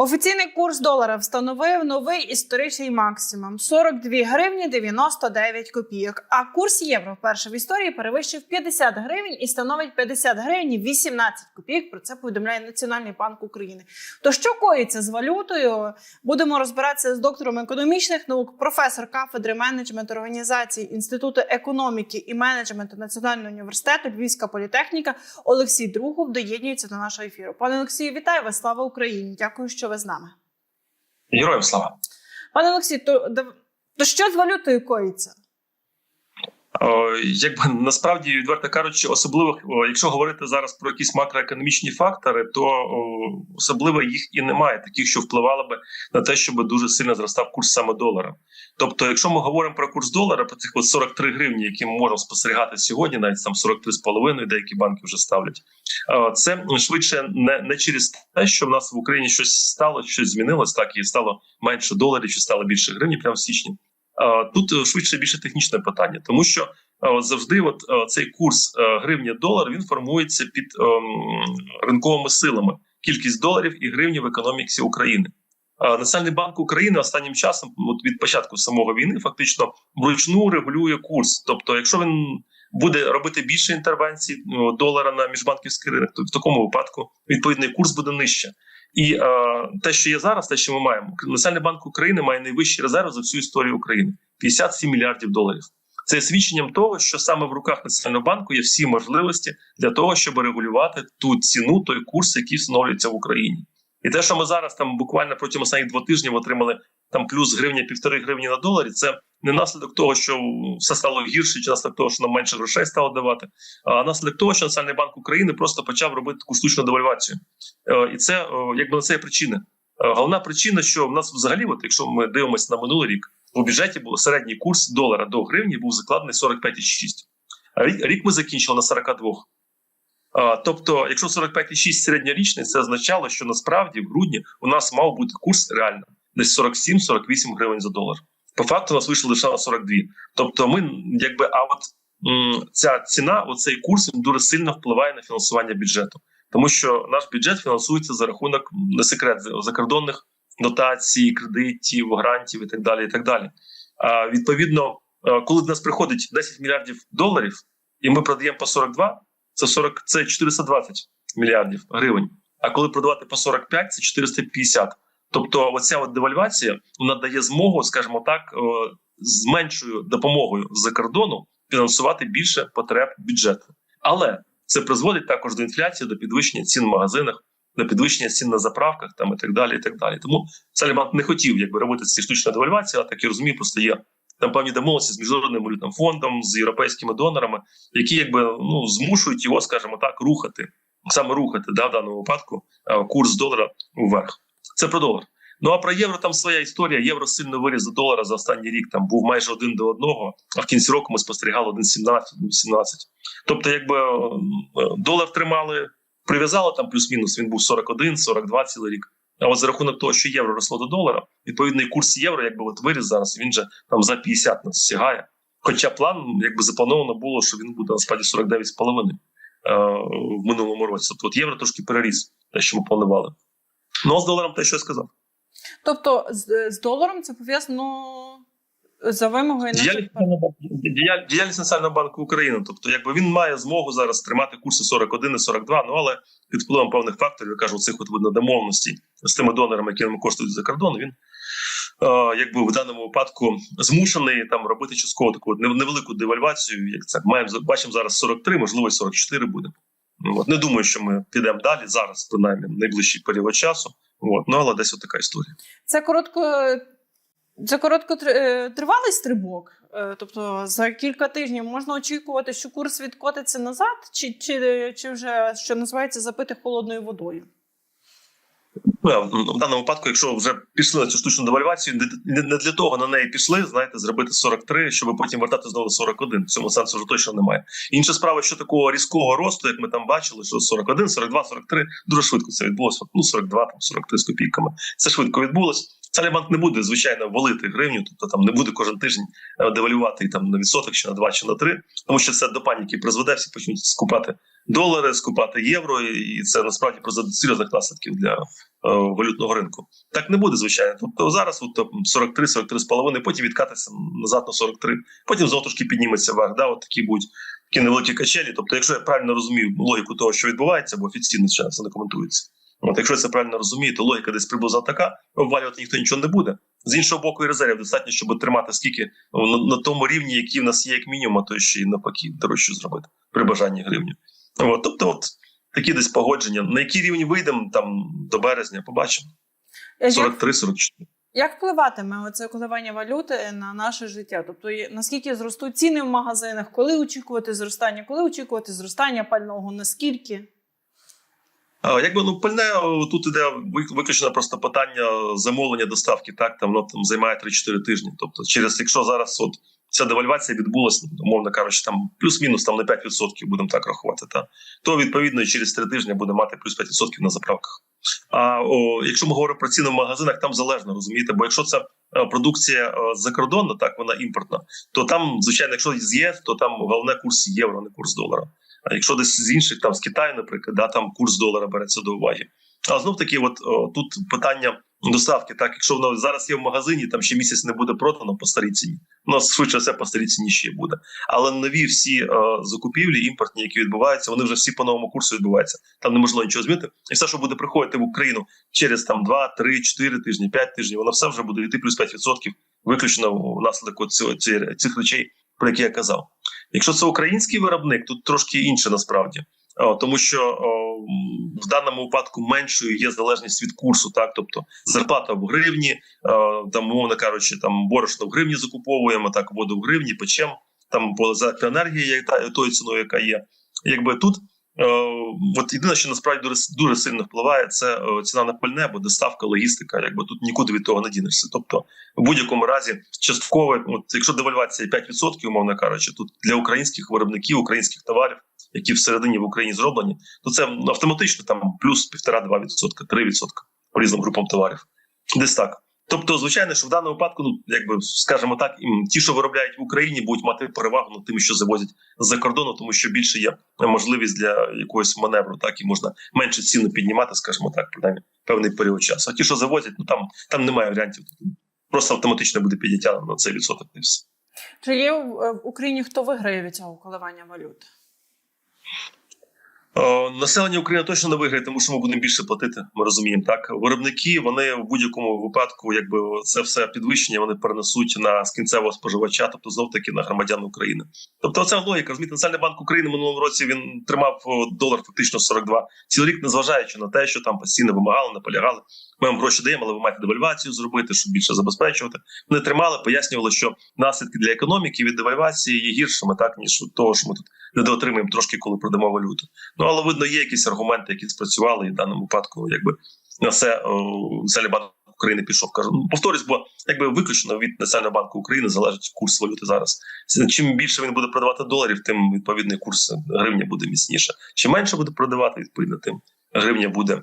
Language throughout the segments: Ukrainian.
Офіційний курс долара встановив новий історичний максимум 42 гривні 99 копійок. А курс євро вперше в історії перевищив 50 гривень і становить 50 гривень і 18 копійок. Про це повідомляє Національний банк України. То що коїться з валютою? Будемо розбиратися з доктором економічних наук, професор кафедри менеджменту організації Інституту економіки і менеджменту Національного університету Львівська політехніка Олексій Другов доєднується до нашого ефіру. Пане Олексію, вітаю вас! Слава Україні! Дякую, що ви з нами. Героям слава. Пане Олексій, то, то, що з валютою коїться? О, якби насправді, відверто кажучи, особливих, о, якщо говорити зараз про якісь макроекономічні фактори, то о, особливо їх і немає, таких, що впливало би на те, щоб дуже сильно зростав курс саме долара. Тобто, якщо ми говоримо про курс долара, про цих от 43 гривні, які ми можемо спостерігати сьогодні, навіть там 43,5, деякі банки вже ставлять. Це швидше не, не через те, що в нас в Україні щось стало, щось змінилось, так і стало менше доларів, чи стало більше гривні прямо в січні. Е, Тут е, швидше більше технічне питання, тому що е, завжди, от е, цей курс е, гривня долар він формується під ем, ринковими силами. Кількість доларів і гривні в економіці України. Е, Національний банк України останнім часом, от від початку самого війни, фактично вручну регулює курс. Тобто, якщо він буде робити більше інтервенцій ну, долара на міжбанківський ринок, то в такому випадку відповідний курс буде нижче. І е, те, що є зараз, те, що ми маємо, Національний банк України має найвищий резерв за всю історію України 57 мільярдів доларів. Це свідченням того, що саме в руках Національного банку є всі можливості для того, щоб регулювати ту ціну, той курс, який встановлюється в Україні. І те, що ми зараз там буквально протягом останніх двох тижнів отримали там плюс гривня, півтори гривні на доларі, це не наслідок того, що все стало гірше, чи наслідок того, що нам менше грошей стало давати, а наслідок того, що Національний банк України просто почав робити таку штучну девальвацію. Е, І це е, якби на це є причина. Е, Головна причина, що в нас взагалі, от якщо ми дивимося на минулий рік, у бюджеті був середній курс долара до гривні був закладений 45,6. А рік, рік ми закінчили на 42. Тобто, якщо 45,6 середньорічний, це означало, що насправді в грудні у нас мав бути курс реально десь 47-48 гривень за долар. По факту у нас вийшло лише на 42. Тобто, ми якби а от ця ціна, оцей курс він дуже сильно впливає на фінансування бюджету, тому що наш бюджет фінансується за рахунок не секрет закордонних дотацій, кредитів, грантів і так далі. І так далі. А відповідно, е, коли до нас приходить 10 мільярдів доларів, і ми продаємо по 42, це 40, це 420 мільярдів гривень. А коли продавати по 45, це 450. Тобто, оця от девальвація вона дає змогу, скажімо так, е, з меншою допомогою з-за кордону фінансувати більше потреб бюджету. Але це призводить також до інфляції, до підвищення цін в магазинах, до підвищення цін на заправках там і так далі. І так далі. Тому Саліман не хотів якби робити ці штучні девальвації, а так я розумію, просто є там певні домовленості з міжнародним валютним фондом, з європейськими донорами, які якби ну змушують його, скажімо так, рухати саме рухати да, в даному випадку е, курс долара вверх. Це про долар. Ну а про євро там своя історія. Євро сильно виріс до долара за останній рік. Там був майже один до одного. А в кінці року ми спостерігали 1,17, 1,18. Тобто, якби е, долар тримали, прив'язали там плюс-мінус. Він був 41, 42 цілий рік. А от за рахунок того, що євро росло до долара, відповідний курс євро, якби от виріс зараз, він же там за 50 нас сягає. Хоча план, якби заплановано було, що він буде насправді 49,5 е, в минулому році. Тобто от євро трошки переріс те, що ми планували. Ну а з доларом те, що я сказав. Тобто з, з доларом це пов'язано за вимогою наших Діяльність Національного банку- Діяльність Національного банку України. Тобто, якби він має змогу зараз тримати курси 41 і 42, ну але під впливом певних факторів, я кажу, цих от видно домовленостей з тими донорами, які нам коштують за кордон, він е, якби в даному випадку змушений там робити частково таку невелику девальвацію. Як це маємо бачимо зараз 43, можливо, 44 буде. Ну, От не думаю, що ми підемо далі зараз, принаймні найближчий період часу. От ну але десь от така історія. Це коротко. Це короткотривалий стрибок. Е, Тобто за кілька тижнів можна очікувати, що курс відкотиться назад, чи, чи, чи вже що називається запити холодною водою. Ну, в даному випадку, якщо вже пішли на цю штучну девальвацію, не- для того на неї пішли, знаєте, зробити 43, щоб потім вертати знову на 41. В цьому сенсу вже точно немає. Інша справа, що такого різкого росту, як ми там бачили, що 41, 42, 43, дуже швидко це відбулося. Ну, 42, там 43 з копійками. Це швидко відбулось. Центральний банк не буде звичайно валити гривню, тобто там не буде кожен тиждень е, девалювати і там на відсоток, чи на два, чи на три, тому що це до паніки призведе, всі почнуть скупати долари, скупати євро, і це насправді до серйозних наслідків для е, валютного ринку. Так не буде, звичайно. Тобто зараз от, там, 43, 43 з половиною, потім відкатися назад на 43, потім знову трошки підніметься вверх. Да, от такі будуть такі невеликі качелі. Тобто, якщо я правильно розумію логіку того, що відбувається, бо офіційно ще це не коментується. От, якщо я це правильно розумію, то логіка десь приблизно така: обвалювати ніхто нічого не буде. З іншого боку, і резервів достатньо, щоб тримати скільки ну, на, на тому рівні, який в нас є, як мінімум, а то ще й навпаки дорожче зробити при бажанні гривню. От, тобто, от такі десь погодження. На який рівень вийдемо там до березня, побачимо. 43-44. як впливатиме оце коливання валюти на наше життя? Тобто, наскільки зростуть ціни в магазинах, коли очікувати зростання, коли очікувати зростання пального, наскільки? А, Якби ну пальне тут іде виключно просто питання замовлення доставки. Так там воно там займає 3-4 тижні. Тобто, через якщо зараз от ця девальвація відбулася, умовно кажучи, там плюс-мінус там на 5% будемо так рахувати. Та то відповідно через 3 тижні буде мати плюс 5% на заправках. А о, якщо ми говоримо про ціни в магазинах, там залежно розумієте, бо якщо це е, продукція е, закордонна, так вона імпортна, то там, звичайно, якщо з ЄС, то там головне курс євро, не курс долара. А якщо десь з інших, там з Китаю, наприклад, да, там курс долара береться до уваги. А знов таки, от о, тут питання доставки. Так, якщо воно зараз є в магазині, там ще місяць не буде продано по старій ціні. Ну швидше все по старій ціні ще буде. Але нові всі е, закупівлі, імпортні, які відбуваються, вони вже всі по новому курсу відбуваються. Там неможливо нічого змінити. І все, що буде приходити в Україну через там 2, 3, 4 тижні, 5 тижнів, воно все вже буде йти плюс 5% виключно внаслідок цього- цих речей, про які я казав. Якщо це український виробник, тут трошки інше насправді. О, тому що в даному випадку меншою є залежність від курсу, так тобто зарплата в гривні, е, там умовно кажучи, там борошно в гривні закуповуємо, так воду в гривні, печем там по електроенергії, та тою ціною, яка є. Якби тут е, от єдине, що насправді дуже, дуже сильно впливає, це е, ціна на пальне, бо доставка, логістика, якби тут нікуди від того не дінешся. Тобто, в будь-якому разі, частково, от якщо девальвація 5%, умовно кажучи, тут для українських виробників, українських товарів, які всередині в Україні зроблені, то це автоматично там плюс 1,5-2%, 3% по різним групам товарів. Десь так. Тобто, звичайно, що в даному випадку, ну якби скажімо так, ті, що виробляють в Україні, будуть мати перевагу над тими, що завозять з-за кордону, тому що більше є можливість для якогось маневру, так і можна менше ціну піднімати, скажімо так, принаймні певний період часу. А ті, що завозять, ну там там немає варіантів. Просто автоматично буде підняття на цей відсоток. і все. Чи є в в Україні хто виграє від цього коливання валюти? О, населення України точно не виграє, тому що ми будемо більше платити. Ми розуміємо так. Виробники вони в будь-якому випадку, якби це все підвищення, вони перенесуть на кінцевого споживача, тобто знов таки на громадян України. Тобто, це логіка. Розумієте, Національний банк України минулому році він тримав долар фактично 42. Цілий рік, незважаючи на те, що там постійно вимагали, наполягали. Ми вам гроші даємо, але ви маєте девальвацію зробити, щоб більше забезпечувати. Вони тримали, пояснювали, що наслідки для економіки від девальвації є гіршими, так ніж того, що ми тут недоотримуємо трошки, коли продамо валюту. Ну але видно, є якісь аргументи, які спрацювали, і в даному випадку, якби на все банк України пішов. Кажу, ну повторюсь, бо якби виключно від Національного банку України залежить курс валюти зараз. Чим більше він буде продавати доларів, тим відповідний курс гривня буде міцніше. Чим менше буде продавати, відповідно, тим гривня буде, е,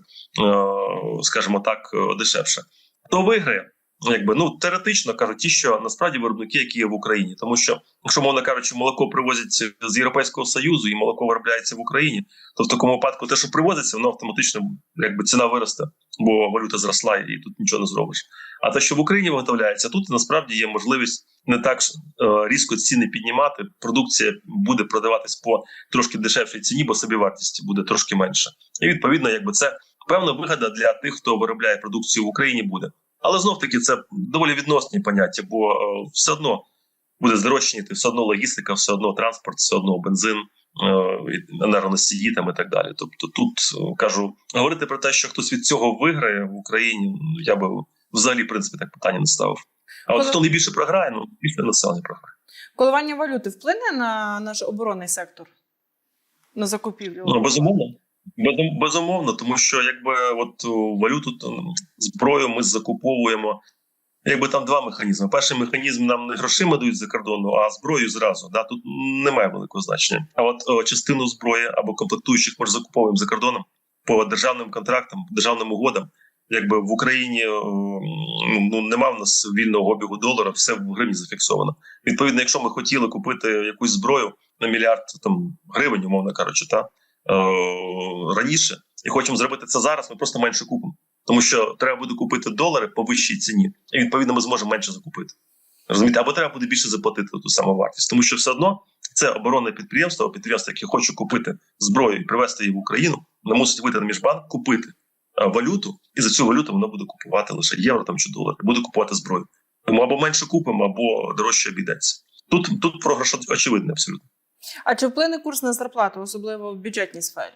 скажімо так, е, дешевше. Хто виграє? Якби ну теоретично кажуть, ті, що насправді виробники, які є в Україні, тому що, якщо мовно кажучи, молоко привозять з Європейського союзу і молоко виробляється в Україні, то в такому випадку те, що привозиться, воно автоматично якби ціна виросте, бо валюта зросла і тут нічого не зробиш. А те, що в Україні виготовляється, тут насправді є можливість не так е, різко ціни піднімати. Продукція буде продаватись по трошки дешевшій ціні, бо собівартості буде трошки менше. І відповідно, якби це певна вигода для тих, хто виробляє продукцію в Україні, буде. Але знов таки це доволі відносні поняття, бо е, все одно буде здорожчаніти, все одно логістика, все одно транспорт, все одно бензин, е, енергоносії там і так далі. Тобто, тут е, кажу, говорити про те, що хтось від цього виграє в Україні, ну, я би взагалі в принципі так питання не ставив. А от хто найбільше програє, ну більше населення програє. Коливання валюти вплине на наш оборонний сектор? На закупівлю? Ну безумовно. Безум- Безумовно, тому що якби от валюту зброю ми закуповуємо. Якби там два механізми. Перший механізм нам не грошима дають за кордону, а зброю зразу. Да? Тут немає великого значення. А от о, частину зброї або комплектуючих ми ж закуповуємо за кордоном по державним контрактам, державним угодам. Якби в Україні о, ну нема в нас вільного обігу долара, все в гривні зафіксовано. Відповідно, якщо ми хотіли купити якусь зброю на мільярд там гривень, умовно кажучи, та раніше, і хочемо зробити це зараз, ми просто менше купимо. Тому що треба буде купити долари по вищій ціні, і відповідно ми зможемо менше закупити. Розумієте, або треба буде більше заплатити ту саму вартість, тому що все одно це оборонне підприємство, підприємство, яке хоче купити зброю і привезти її в Україну, воно мусить вийти на міжбанк, купити е, валюту, і за цю валюту воно буде купувати лише євро там чи долари, буде купувати зброю. Тому або менше купимо, або дорожче обійдеться. Тут тут програш очевидний абсолютно. А чи вплине курс на зарплату, особливо в бюджетній сфері?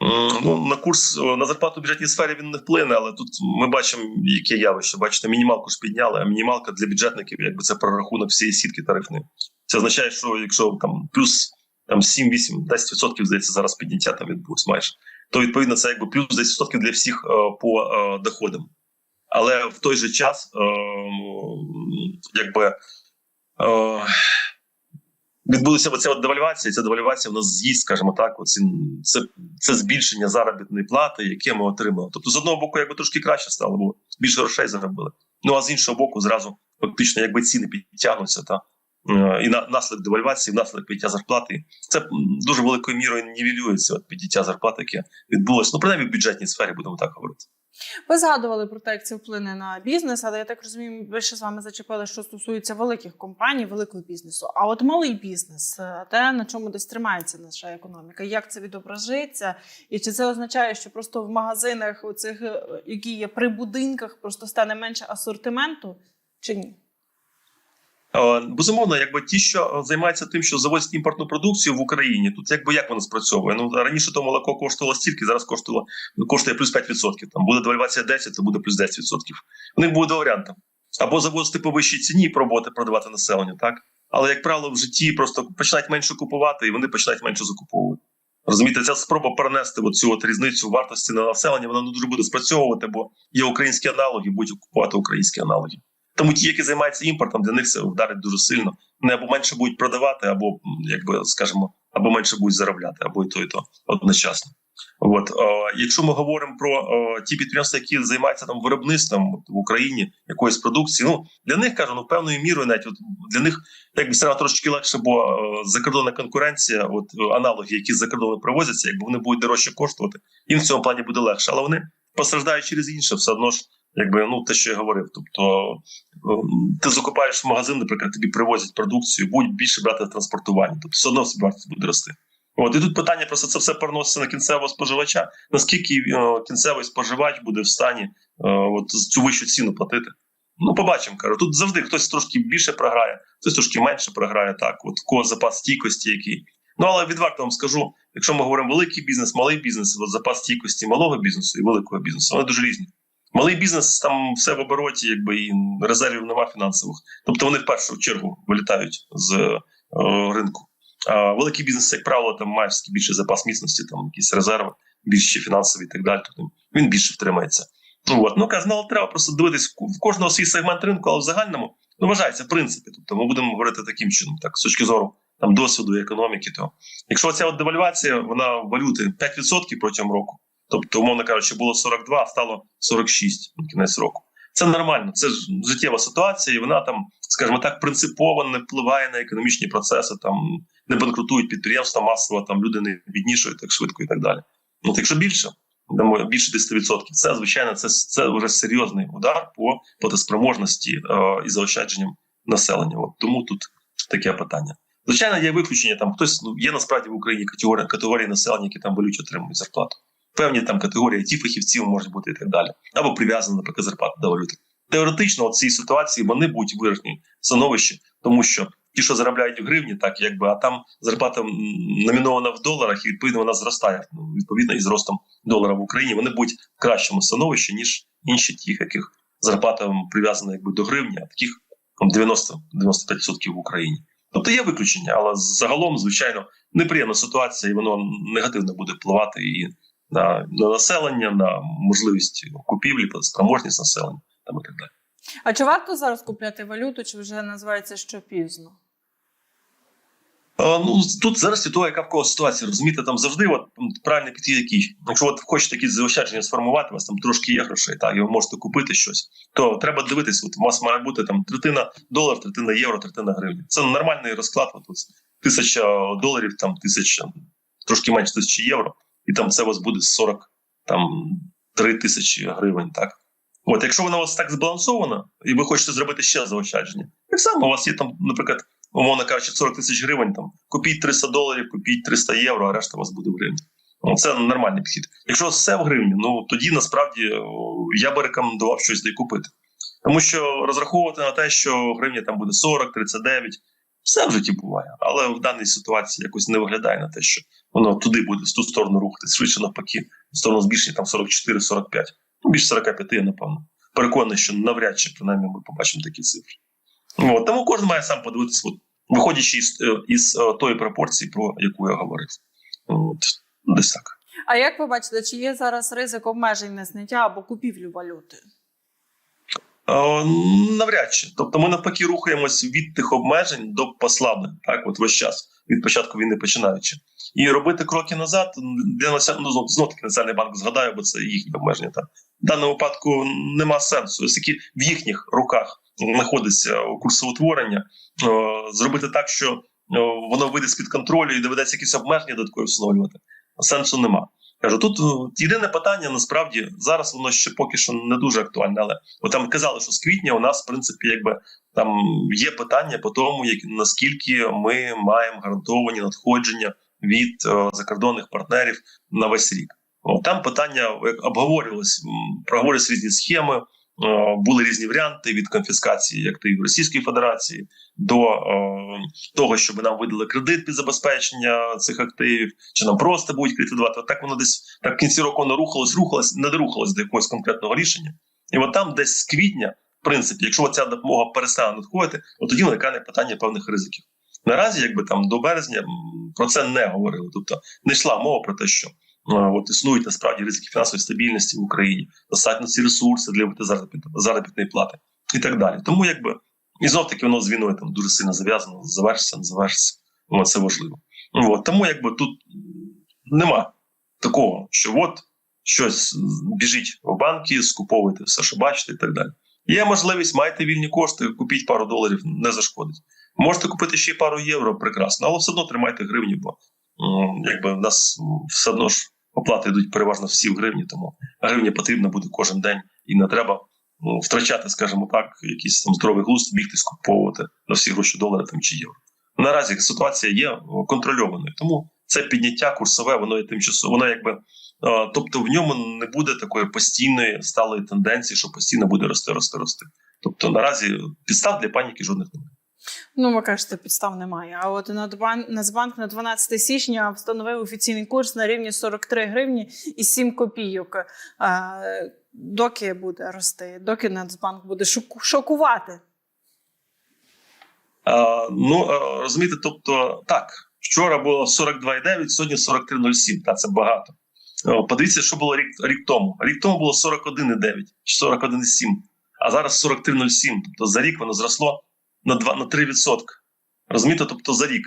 Ну, на курс на зарплату в бюджетній сфері він не вплине, але тут ми бачимо, яке явище. Бачите, мінімалку ж підняли, а мінімалка для бюджетників, якби це прорахунок всієї сітки тарифної. Це означає, що якщо там плюс там 7, 8, 10% здається, зараз підняття там відбулось майже, то відповідно це якби плюс 10% для всіх е, по е, доходам. Але в той же час, е, якби. Відбулася оця от девальвація. Ця девальвація в нас з'їсть, скажімо так, оці, це, це збільшення заробітної плати, яке ми отримали. Тобто, з одного боку, якби трошки краще стало, бо більше грошей заробили. Ну а з іншого боку, зразу фактично, якби ціни підтягнуться, та і на наслідок девальвації, наслідок підняття зарплати, це дуже великою мірою нівелюється от підняття зарплати, яке відбулося. Ну, принаймні в бюджетній сфері будемо так говорити. Ви згадували про те, як це вплине на бізнес, але я так розумію, ви ще з вами зачепили, що стосується великих компаній, великого бізнесу. А от малий бізнес, е, те, на чому десь тримається наша економіка, як це відображиться, і чи це означає, що просто в магазинах, оцих, е, які є при будинках, просто стане менше асортименту, чи ні? Е, Безумовно, якби ті, що е, займаються тим, що завозять імпортну продукцію в Україні, тут якби як воно спрацьовує? Ну раніше то молоко коштувало стільки, зараз коштувало коштує плюс 5%. Там буде девальвація 10, то буде плюс 10%. У них буде варіанти: або завозити по вищій ціні і пробувати продавати населенню, так але як правило, в житті просто починають менше купувати, і вони починають менше закуповувати. Розумієте, ця спроба перенести цю от різницю вартості на населення, вона не дуже буде спрацьовувати, бо є українські аналоги, будуть купувати українські аналоги. Тому ті, які займаються імпортом, для них це вдарить дуже сильно. Вони або менше будуть продавати, або якби скажімо, або менше будуть заробляти, або і то, і то одночасно. От о, якщо ми говоримо про о, ті підприємства, які займаються там виробництвом в Україні якоїсь продукції, ну для них кажу, ну певною мірою, навіть от для них якби все одно трошки легше, бо о, закордонна конкуренція, от аналоги, які з-за кордону привозяться, якби вони будуть дорожче коштувати, їм в цьому плані буде легше. Але вони постраждають через інше, все одно ж, якби ну те, що я говорив. Тобто ти закупаєш в магазин, наприклад, тобі привозять продукцію, будуть більше брати транспортування, тобто все одно вартість буде рости. От і тут питання просто це все переноситься на кінцевого споживача. Наскільки е, кінцевий споживач буде в стані е, от цю вищу ціну платити? Ну, побачимо. Кажу, тут завжди хтось трошки більше програє, хтось трошки менше програє. Так, от кого запас стійкості, який. Ну але відверто вам скажу, якщо ми говоримо великий бізнес, малий бізнес, от запас стійкості малого бізнесу і великого бізнесу, вони дуже різні. Малий бізнес там все в обороті, якби і резервів нема фінансових. Тобто вони в першу чергу вилітають з е, ринку. А великий бізнес, як правило, там має більший запас міцності, там якісь резерви, більші фінансові і так далі. Тобто він більше втримається. От ну кажу, але треба просто дивитись в кожного свій сегмент ринку, але в загальному ну вважається в принципі. Тобто ми будемо говорити таким чином, так з точки зору там досвіду і економіки. То якщо ця от девальвація, вона валюти 5% протягом року, тобто, умовно кажучи, було 42, а стало 46 на кінець року. Це нормально, це ж життєва ситуація, і вона там, скажімо так, принципово не впливає на економічні процеси. Там не банкрутують підприємства масово, там люди не біднішують так швидко і так далі. Ну якщо більше, дамо більше 10%, це звичайно, це, це вже серйозний удар по платоспроможності е, і заощадженням населення. От тому тут таке питання. Звичайно, є виключення. Там хтось ну є насправді в Україні категорії категорії населення, які там болюче отримують зарплату. Певні там категорії ті фахівців можуть бути і так далі, або прив'язані, наприклад, зарплата до валюти. Теоретично, у цій ситуації вони будуть в виграшній становищі, тому що ті, що заробляють в гривні, так якби, а там зарплата номінована в доларах, і відповідно вона зростає. Ну, відповідно, із ростом долара в Україні вони будуть в кращому становищі, ніж інші ті, яких зарплата прив'язана якби до гривні, а таких там 90-95% в Україні. Тобто є виключення, але загалом, звичайно, неприємна ситуація, і воно негативно буде впливати і на, на населення, на можливість купівлі, спроможність населення там і так далі. А чи варто зараз купляти валюту, чи вже називається що пізно? Ну тут зараз того, яка в кого ситуація. Розумієте, там завжди от правильний підхід який. Якщо от хочете якісь заощадження сформувати, у вас там трошки є грошей, так і ви можете купити щось, то треба дивитись. От у вас має бути там третина долар, третина євро, третина гривень. Це нормальний розклад. От, ось тисяча доларів, там тисяча, трошки менше тисячі євро, і там це у вас буде 40, там 3 тисячі гривень. Так, от якщо воно у вас так збалансовано, і ви хочете зробити ще заощадження, так само у вас є там, наприклад умовно кажучи, 40 тисяч гривень, там купіть 300 доларів, купіть 300 євро, а решта у вас буде в гривні. Ну, це нормальний підхід. Якщо все в гривні, ну тоді насправді я би рекомендував щось де купити. Тому що розраховувати на те, що гривня там буде 40, 39, все в житті буває. Але в даній ситуації якось не виглядає на те, що воно туди буде в ту сторону рухатись, швидше навпаки, в сторону збільшення там 44-45. Ну, більше 45, я напевно. Переконаний, що навряд чи принаймні ми побачимо такі цифри. От, тому кожен має сам подивитися, виходячи із, е, із е, тої пропорції, про яку я говорив. От, десь так. А як ви бачите, чи є зараз ризик обмежень на зняття або купівлю валюти? Е, навряд чи. Тобто ми навпаки рухаємось від тих обмежень до послаблень, так, от весь час, від початку війни починаючи. І робити кроки назад для населення, ну, знов- знов таки Національний банк згадає, бо це їхні обмеження. Так. В даному випадку нема сенсу, оскільки в їхніх руках знаходиться курсоутворення, е, зробити так, що е, воно вийде з-під контролю і доведеться якісь обмеження додаткові встановлювати. Сенсу нема. Кажу, тут е, єдине питання насправді зараз воно ще поки що не дуже актуальне, але бо там казали, що з квітня у нас, в принципі, якби там є питання по тому, як наскільки ми маємо гарантовані надходження від е, закордонних партнерів на весь рік. О, там питання як обговорювалось, проговорювалися різні схеми. Е, Були різні варіанти від конфіскації активів Російської Федерації до е, того, щоб нам видали кредит під забезпечення цих активів, чи нам просто будуть кредитувати. Так воно десь так в кінці року воно рухалось, рухалось, не дорухалось до якогось конкретного рішення. І от там, десь з квітня, в принципі, якщо ця допомога перестане надходити, от тоді виникає питання певних ризиків. Наразі, якби там до березня про це не говорили. Тобто не йшла мова про те, що от існують насправді ризики фінансової стабільності в Україні, достатньо ці ресурси для заробітної плати і так далі. Тому якби і знов таки воно з війною там дуже сильно зав'язано, завершиться, не завершиться. Ну, це важливо. От, тому якби тут нема такого, що от щось біжіть в банки, скуповуйте все, що бачите, і так далі. Є можливість, маєте вільні кошти, купіть пару доларів, не зашкодить. Можете купити ще пару євро, прекрасно, але все одно тримайте гривні, бо якби в нас все одно ж оплати йдуть переважно всі в гривні, тому гривні потрібно буде кожен день і не треба ну, втрачати, скажімо так, якийсь там здоровий глузд, бігти скуповувати на всі гроші долари там чи євро. Наразі ситуація є контрольованою, тому це підняття курсове, воно є тимчасово, воно якби. е, Тобто в ньому не буде такої постійної сталої тенденції, що постійно буде рости, рости, рости. Тобто наразі підстав для паніки жодних немає. Ну, ви кажете, підстав немає. А от Нацбанк, на 12 січня встановив офіційний курс на рівні 43 гривні і 7 копійок. Доки буде рости, доки Нацбанк буде шокувати. А, ну розумієте, тобто так, вчора було 42,9, сьогодні 43,07. Та це багато. Подивіться, що було рік, рік тому. Рік тому було 41,9 чи 41,7, а зараз 43,07. Тобто за рік воно зросло на 2, на 3%. Розумієте, тобто за рік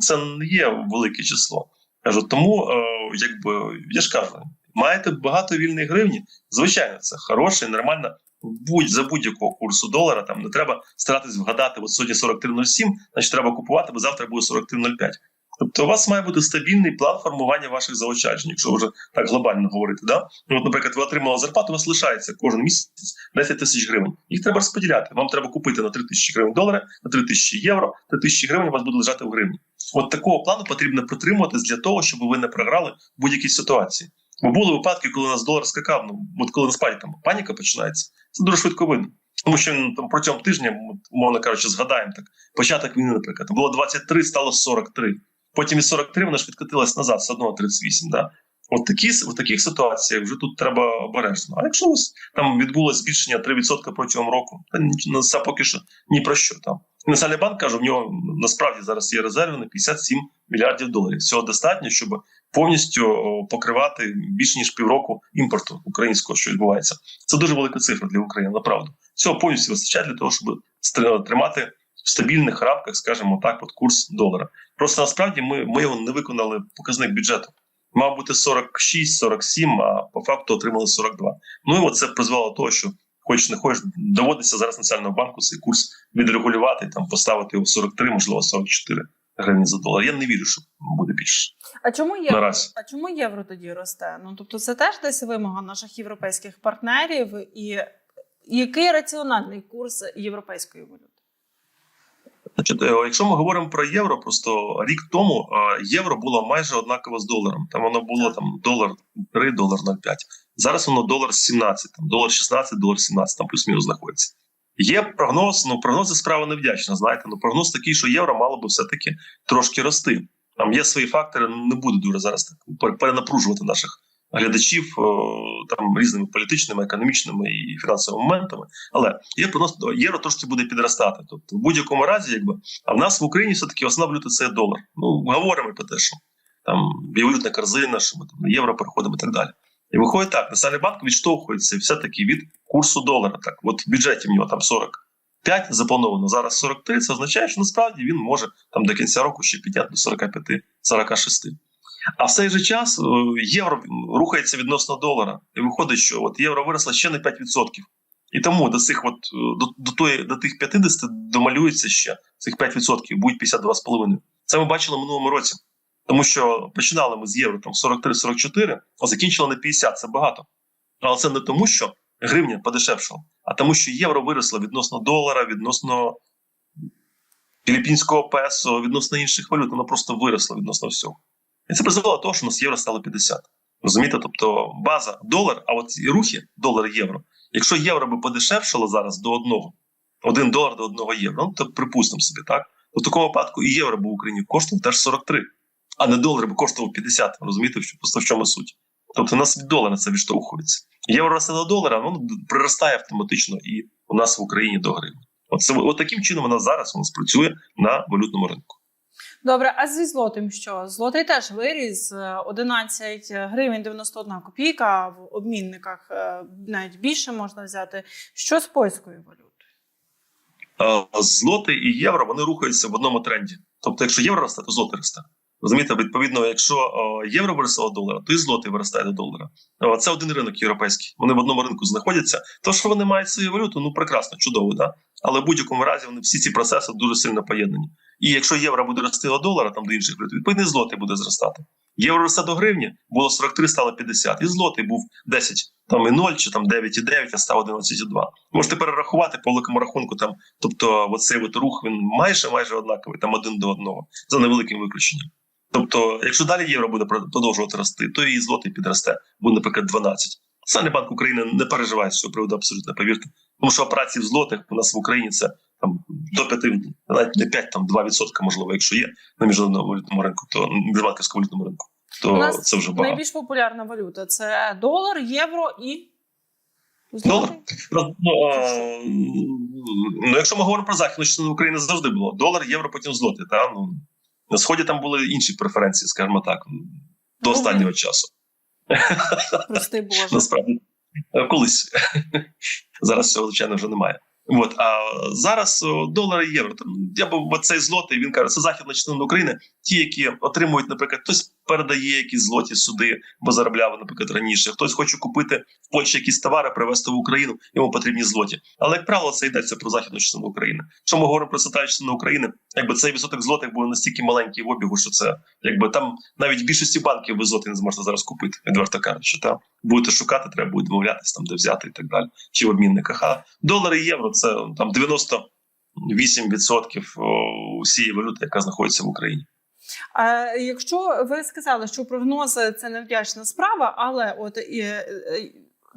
це не є велике число. Кажу, тому е, якби я ж кажу, маєте багато вільних гривні. Звичайно, це хороше, нормально. Будь за будь-якого курсу долара там не треба старатись вгадати. От сьогодні 43,07, значить треба купувати, бо завтра буде 43,05. Тобто, у вас має бути стабільний план формування ваших заощаджень, якщо вже так глобально говорити. Да? Ну, от, наприклад, ви отримали зарплату, у вас лишається кожен місяць 10 тисяч гривень. Їх треба розподіляти. Вам треба купити на 3 тисячі гривень долари, на 3 тисячі євро, 3 тисячі гривень у вас буде лежати в гривні. От такого плану потрібно притримуватись для того, щоб ви не програли в будь-якій ситуації. Бо були випадки, коли у нас долар скакав, ну от коли насправді там паніка починається, це дуже швидко видно. Тому що ну, там протягом тижня, умовно кажучи, згадаємо так, початок війни, наприклад, було 23, стало 43. Потім із 43 вона ж відкотилась назад, все одно 38. Да? От такі, в таких ситуаціях вже тут треба обережно. А якщо у там відбулося збільшення 3% протягом року, то ну, це поки що ні про що там. Національний банк каже, в нього насправді зараз є резерви на 57 мільярдів доларів. Цього достатньо, щоб повністю покривати більше ніж півроку імпорту українського, що відбувається. Це дуже велика цифра для України, направду. Цього повністю вистачає для того, щоб тримати в стабільних рамках, скажімо так, от курс долара. Просто насправді ми, ми його не виконали показник бюджету. Мав бути 46-47, а по факту отримали 42. Ну і це призвело до того, що хочеш не хочеш, доводиться зараз Національному банку цей курс відрегулювати, там поставити його в 43, можливо, 44 гривні за долар. Я не вірю, що буде більше А чому євро? наразі. А чому євро тоді росте? Ну тобто, це теж десь вимога наших європейських партнерів, і який раціональний курс європейської валюти? Значить, е, якщо ми говоримо про євро, просто рік тому е, євро було майже однаково з доларом. Там воно було там долар 3, долар 0,5. Зараз воно долар 17, там долар 16, долар 17, там плюс-мінус знаходиться. Є прогноз, ну прогнози справа невдячна. Знаєте, ну прогноз такий, що євро мало би все-таки трошки рости. Там є свої фактори, не буду дуже зараз так перенапружувати наших глядачів е, там різними політичними, економічними і фінансовими моментами. Але є прогноз, євро трошки буде підростати. Тобто, в будь-якому разі, якби а в нас в Україні все таки основна це долар. Ну говоримо про те, що там валютна корзина, що ми там євро переходимо і так далі. І виходить так, Національний банк відштовхується все-таки від курсу долара. Так, от в бюджеті в нього там 45 заплановано, зараз 43, Це означає, що насправді він може там до кінця року ще підняти до 45-46. А в цей же час е, євро рухається відносно долара, і виходить, що от євро виросло ще на 5%. І тому до цих от е, до, до тої до тих 50 домалюється ще цих 5%, будуть 52,5. Це ми бачили в минулому році. Тому що починали ми з євро там 43-44, а закінчили на 50, це багато. Але це не тому, що гривня подешевшала, а тому, що євро виросло відносно долара, відносно філіппінського песо, відносно інших валют, воно просто виросло відносно всього. І це призвело до того, що у нас євро стало 50. Розумієте? Тобто база долар, а от рухи долар-євро. Якщо євро би подешевшало зараз до одного, один долар до одного євро, ну то припустимо собі, так? У такому випадку і євро би в Україні коштував теж 43, а не долар би коштував 50. Розумієте, просто в чому суть? Тобто у нас від долара це відштовхується. Євро росте до долара, воно приростає автоматично і у нас в Україні до гривні. Оце от таким чином вона зараз у нас працює на валютному ринку. Добре, а зі злотим що? Злотий теж виріс е, 11 гривень 91 копійка, в обмінниках е, навіть більше можна взяти. Що з польською валютою? Е, Злоти і євро вони рухаються в одному тренді. Тобто, якщо євро росте, то злоти росте. Розумієте, відповідно, якщо євро виросло до долара, то і злотий виростає до долара. Це один ринок європейський. Вони в одному ринку знаходяться. То, що вони мають свою валюту, ну прекрасно, чудово, да? Але в будь-якому разі вони всі ці процеси дуже сильно поєднані. І якщо євро буде рости до долара, там до інших валют, відповідно, злотий буде зростати. Євро росте до гривні, було 43, стало 50. І злотий був 10, там і 0, чи там 9,9, а став 11,2. Можете перерахувати по великому рахунку. Там, тобто, оцей от рух він майже майже однаковий, там один до одного, за невеликим виключенням. Тобто, якщо далі євро буде продовжувати рости, то і злотий підросте, буде, наприклад, 12. Національний банк України не переживає з цього приводу абсолютно, повірте. Тому що операції в злотих у нас в Україні це там до 5, навіть не 5, там 2%, можливо, якщо є на міжнародному валютному ринку, то міжбанківському валютному ринку, то У нас це вже багато. Найбільш популярна валюта це долар, євро і Долар? Ну, ну, якщо ми говоримо про західну частину України, завжди було долар, євро, потім злотий. Та? Ну, на сході там були інші преференції, скажімо так, до Ну, останнього часу. Прости Боже. Насправді Е, колись зараз цього звичайно вже немає. От а зараз долар і євро. Я б оцей злотий. Він каже, це західна частина України. Ті, які отримують, наприклад, хтось передає якісь злоті суди, бо заробляв, наприклад, раніше. Хтось хоче купити в Польщі якісь товари, привезти в Україну, йому потрібні злоті. Але як правило, це йдеться про західну частину України. Якщо ми говоримо про центральну частину України, якби цей відсоток злотих був настільки маленький в обігу, що це якби там навіть в більшості банків ви злоти не зможете зараз купити, відверто кажучи. Там будете шукати, треба буде домовлятися там, де взяти і так далі, чи в обмінниках. А долари євро це там 98% усієї валюти, яка знаходиться в Україні. А якщо ви сказали, що прогнози це невдячна справа, але от і, е,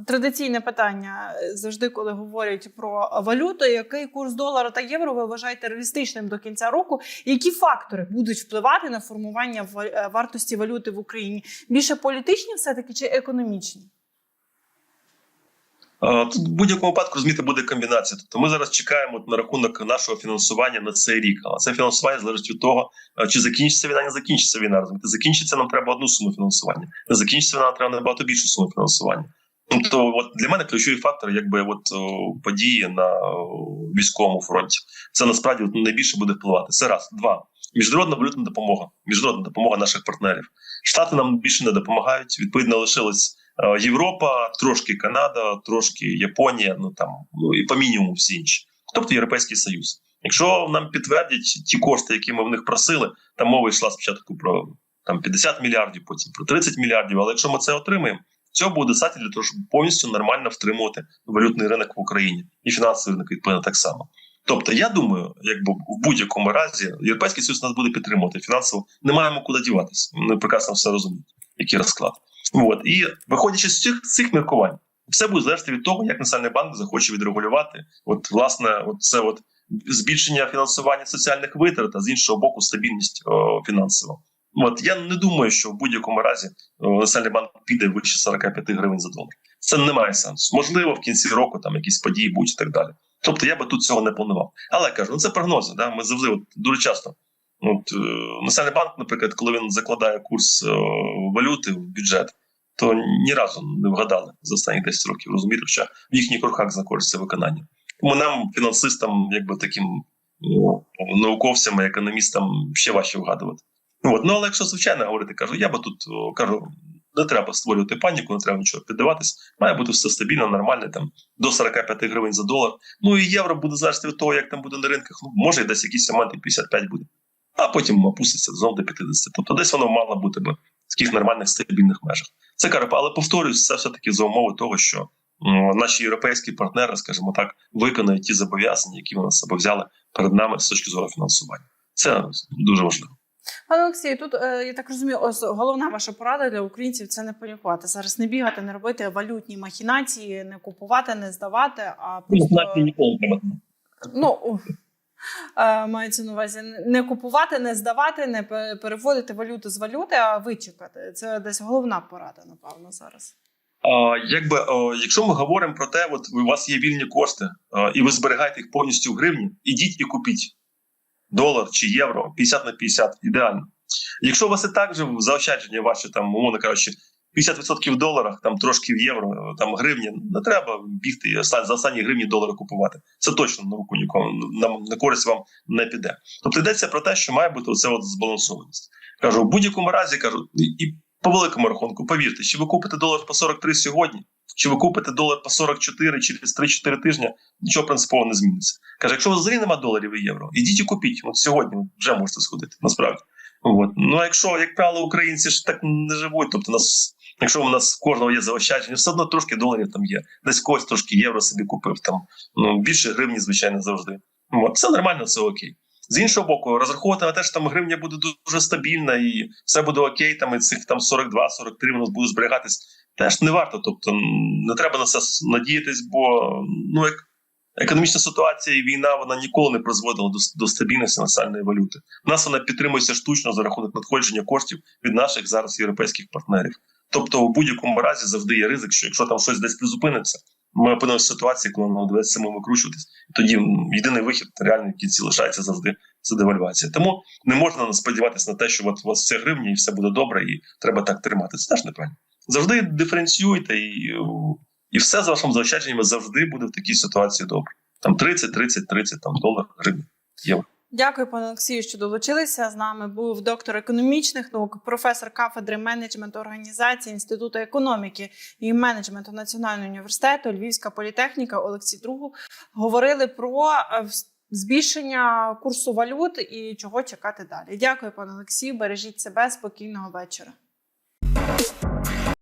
традиційне питання завжди, коли говорять про валюту, який курс долара та євро ви вважаєте реалістичним до кінця року? Які фактори будуть впливати на формування ва- е, вартості валюти в Україні? Більше політичні, все таки чи економічні? Е, Тут в будь-якому випадку розумієте, буде комбінація. Тобто ми зараз чекаємо на рахунок нашого фінансування на цей рік. Але це фінансування залежить від того, е, чи закінчиться війна, не закінчиться війна. Розумієте, закінчиться нам треба одну суму фінансування. Не закінчиться війна, нам треба набагато більшу суму фінансування. Тобто, от для мене ключовий фактор, якби от події на військовому фронті. Це насправді от, найбільше буде впливати. Це раз, два. Міжнародна валютна допомога, міжнародна допомога наших партнерів. Штати нам більше не допомагають. Відповідно, лишилась е, Європа, трошки Канада, трошки Японія. Ну там ну і по мінімуму всі інші, тобто Європейський Союз. Якщо нам підтвердять ті кошти, які ми в них просили, там мова йшла спочатку про там 50 мільярдів, потім про 30 мільярдів. Але якщо ми це отримаємо, цього буде достатньо для того, щоб повністю нормально втримувати валютний ринок в Україні і фінансовий ринок відповідно так само. Тобто, я думаю, якби в будь-якому разі європейський союз нас буде підтримувати фінансово. Не маємо куди діватися. Ми прекрасно все розуміють, який розклад. От і виходячи з цих цих міркувань, все буде залежати від того, як національний банк захоче відрегулювати. От власне, от це от збільшення фінансування соціальних витрат, а з іншого боку, стабільність о, фінансова. От я не думаю, що в будь-якому разі о, національний банк піде вище 45 гривень за долар. Це не має сенсу. Можливо, в кінці року там якісь події будуть і так далі. Тобто я би тут цього не планував. Але я кажу, ну це прогнози. Да? Ми завжди от, дуже часто. От е, Національний банк, наприклад, коли він закладає курс е, валюти в бюджет, то ні разу не вгадали за останні 10 років. Розумієте, хоча в їхніх руках знаходиться виконання. Тому нам, фінансистам, якби таким ну, науковцям, і економістам, ще важче вгадувати. От. Ну але якщо звичайно говорити, кажу, я би тут кажу, не треба створювати паніку, не треба нічого піддаватись. Має бути все стабільно, нормально, там до 45 гривень за долар. Ну і євро буде залежати від того, як там буде на ринках. Ну може і десь якісь моменти 55 буде, а потім опуститься знову до 50. Тобто десь воно мало бути би в таких нормальних стабільних межах. Це кажу, але повторюсь, це все таки за умови того, що наші європейські партнери, скажімо так, виконають ті зобов'язання, які вони себе взяли перед нами з точки зору фінансування. Це дуже важливо. Пане Олексію, тут е, я так розумію, ось головна ваша порада для українців це не панікувати. Зараз не бігати, не робити валютні махінації, не купувати, не здавати, а просто ну у, е, мається на увазі не купувати, не здавати, не переводити валюту з валюти, а вичекати. Це десь головна порада, напевно, зараз. А, якби о, якщо ми говоримо про те, от у вас є вільні кошти, а, і ви зберігаєте їх повністю в гривні, ідіть і купіть долар чи євро 50 на 50, ідеально. Якщо у вас і так же заощадження ваші, там, умовно кажучи, 50% в доларах, там трошки в євро, там гривні, не треба бігти за останні гривні долари купувати. Це точно на руку нікому на, на користь вам не піде. Тобто йдеться про те, що має бути оце от збалансованість. Кажу, в будь-якому разі кажу, і, по великому рахунку, повірте, чи ви купите долар по 43 сьогодні, чи ви купите долар по 44 через 3-4 тижні, нічого принципово не зміниться. Каже, якщо у вас взагалі нема доларів і євро, ідіть і купіть. От сьогодні вже можете сходити, насправді. От. Ну а якщо, як правило, українці ж так не живуть, тобто нас, якщо у нас кожного є заощадження, все одно трошки доларів там є, десь когось трошки євро собі купив там. Ну більше гривні, звичайно, завжди. От. Все нормально, все окей. З іншого боку, розраховувати на те, що там гривня буде дуже стабільна і все буде окей, там і цих там 42-43 воно буде зберігатись, теж не варто. Тобто не треба на це надіятись, бо ну як економічна ситуація і війна вона ніколи не призводила до, до стабільності національної валюти. У нас вона підтримується штучно за рахунок надходження коштів від наших зараз європейських партнерів. Тобто, в будь-якому разі завжди є ризик, що якщо там щось десь призупиниться, ми опинимося в ситуації, коли нам доведеться самим викручуватись. Тоді єдиний вихід реально в кінці лишається завжди це девальвація. Тому не можна сподіватися на те, що от у вас все гривні і все буде добре, і треба так тримати. Це теж неправильно. Завжди диференціюйте і, і все з вашим заощадженнями завжди буде в такій ситуації добре. Там 30, 30, 30 там долар гривень. Євро. Дякую, пане Олексію, що долучилися. З нами був доктор економічних наук, професор кафедри менеджменту організації Інституту економіки і менеджменту Національного університету Львівська політехніка Олексій Другу. Говорили про е, збільшення курсу валют і чого чекати далі. Дякую, пане Олексію. Бережіть себе. Спокійного вечора.